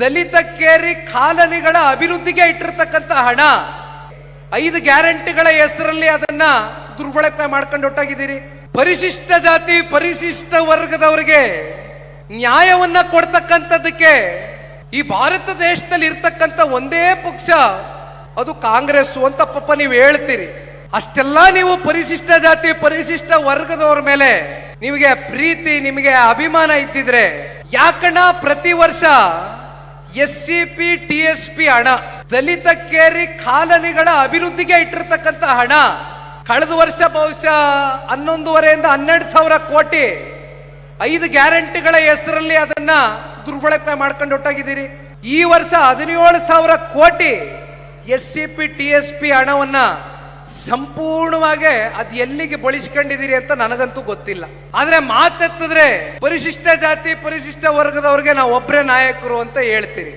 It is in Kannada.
ದಲಿತ ಕೇರಿ ಕಾಲನಿಗಳ ಅಭಿವೃದ್ಧಿಗೆ ಇಟ್ಟಿರ್ತಕ್ಕಂಥ ಹಣ. ಐದು ಗ್ಯಾರಂಟಿಗಳ ಹೆಸರಲ್ಲಿ ಅದನ್ನ ದುರ್ಬಳಕೆ ಮಾಡ್ಕೊಂಡು ಹೊಟ್ಟಾಗಿದ್ದೀರಿ ಪರಿಶಿಷ್ಟ ಜಾತಿ, ಪರಿಶಿಷ್ಟ ವರ್ಗದವರಿಗೆ ನ್ಯಾಯವನ್ನ ಕೊಡ್ತಕ್ಕಂಥದ್ದಕ್ಕೆ ಈ ಭಾರತ ದೇಶದಲ್ಲಿ ಇರ್ತಕ್ಕಂಥ ಒಂದೇ ಪಕ್ಷ, ಅದು ಕಾಂಗ್ರೆಸ್ ಅಂತ ಪಾಪ ನೀವು ಹೇಳ್ತೀರಿ. ಅಷ್ಟೆಲ್ಲ ನೀವು ಪರಿಶಿಷ್ಟ ಜಾತಿ, ಪರಿಶಿಷ್ಟ ವರ್ಗದವ್ರ ಮೇಲೆ ನಿಮಗೆ ಪ್ರೀತಿ, ನಿಮಗೆ ಅಭಿಮಾನ ಇದ್ದಿದ್ರೆ ಯಾಕಣ್ಣ ಪ್ರತಿ ವರ್ಷ S C P T S P ಹಣ ದಲಿತ ಕೇರಿ ಕಾಲನಿಗಳ ಅಭಿವೃದ್ಧಿಗೆ ಇಟ್ಟಿರ್ತಕ್ಕಂಥ ಹಣ. ಕಳೆದ ವರ್ಷ ಬಹುಶಃ ಹನ್ನೊಂದುವರೆಯಿಂದ ಹನ್ನೆರಡು ಸಾವಿರ ಕೋಟಿ ಐದು ಗ್ಯಾರಂಟಿಗಳ ಹೆಸರಲ್ಲಿ ಅದನ್ನ ದುರ್ಬಳಕೆ ಮಾಡ್ಕೊಂಡು ಹೊಟ್ಟಾಗಿದ್ದೀರಿ ಈ ವರ್ಷ ಹದಿನೇಳು ಸಾವಿರ crore S C P T S P ಹಣವನ್ನ ಸಂಪೂರ್ಣವಾಗಿ ಅದ್ ಎಲ್ಲಿಗೆ ಬಳಸ್ಕೊಂಡಿದ್ದೀರಿ ಅಂತ ನನಗಂತೂ ಗೊತ್ತಿಲ್ಲ. ಆದ್ರೆ ಮಾತೆತ್ತಿದ್ರೆ ಪರಿಶಿಷ್ಟ ಜಾತಿ, ಪರಿಶಿಷ್ಟ ವರ್ಗದವ್ರಿಗೆ ನಾವು ಒಬ್ಬರೇ ನಾಯಕರು ಅಂತ ಹೇಳ್ತೀರಿ.